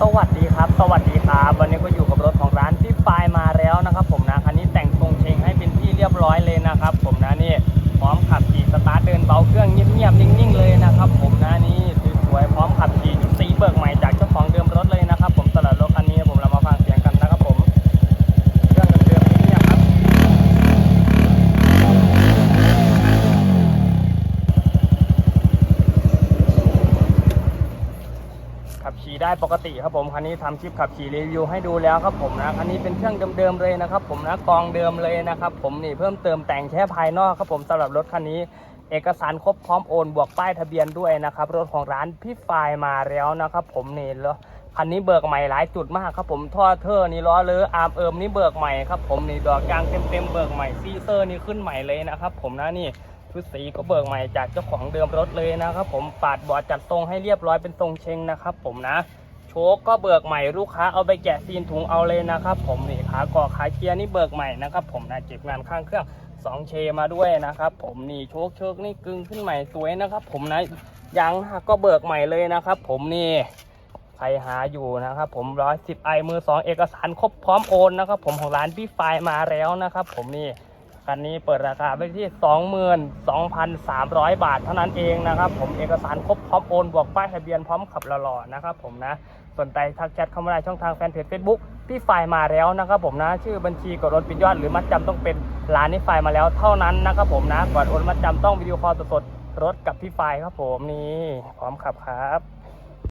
สวัสดีครับ สวัสดีครับ วันนี้ก็อยู่กับรถของร้านที่ปายมาแล้วนะครับ ผมนะ คันนี้แต่งทรงเชงให้เป็นที่เรียบร้อยเลยนะครับ ผมนะนี่พร้อมขับขี่สตาร์ทเดินเบาเครื่องเงียบๆนิ่งๆเลยนะครับ ผมนะนี่สวยๆพร้อมขับขี่สีเบิกใหม่ ขับขี่ได้ปกติครับผมคันนี้ทำคลิปขับขี่รีวิวให้ดูแล้วครับผมนะคันนี้เป็นเครื่องเดิมๆเลยนะครับผมนะกองเดิมเลยนะครับผมนี่เพิ่มเติมแต่งแค่ภายนอกครับผมสำหรับรถคันนี้เอกสารครบพร้อมโอนบวกป้ายทะเบียนด้วยนะครับรถของร้านพี่ไฟล์มาแล้วนะครับผมนี่แล้วคันนี้เบิกใหม่หลายจุดมากครับผมท่อเทอร์นี่ล้อเลออาร์มเอิมนี่เบิกใหม่ครับผมนี่ดอกยางเต็มๆเบิกใหม่ซีเซอร์นี่ขึ้นใหม่เลยนะครับผมนะนี่ ชุดสีก็เบิกใหม่จากเจ้าของเดิมรถเลยนะครับผมปาดบอดจัดทรงให้เรียบร้อยเป็นทรงเชงนะครับผมนะโชคก็เบิกใหม่ลูกค้าเอาไปแกะซีนถุงเอาเลยนะครับผมนี่ขากอขาเชียร์นี่เบิกใหม่นะครับผมนะเก็บงานข้างเครื่อง2เชมาด้วยนะครับผมนี่โชคเชิกนี่กึ่งขึ้นใหม่สวยนะครับผมนะยางก็เบิกใหม่เลยนะครับผมนี่ใครหาอยู่นะครับผมร้อยสิบไอมือสองเอกสารครบพร้อมโอนนะครับผมของร้านพี่ไฟมาแล้วนะครับผมนี่ คันนี้เปิดราคาไปที่ 22,300 บาทเท่านั้นเองนะครับผมเอกสารครบพร้อมโอนบวกป้ายทะเบียนพร้อมขับหล่อๆนะครับผมนะสนใจทักแชทเข้ามาได้ช่องทางแฟนเพจ Facebook พี่ไฟล์มาแล้วนะครับผมนะชื่อบัญชีกดรถปิดยอดหรือมัดจำต้องเป็นร้านนี้ไฟล์มาแล้วเท่านั้นนะครับผมนะก่อนโอนมัดจำต้องวิดีโอคอลสดๆรถกับพี่ไฟล์ครับผมนี่พร้อมขับครับ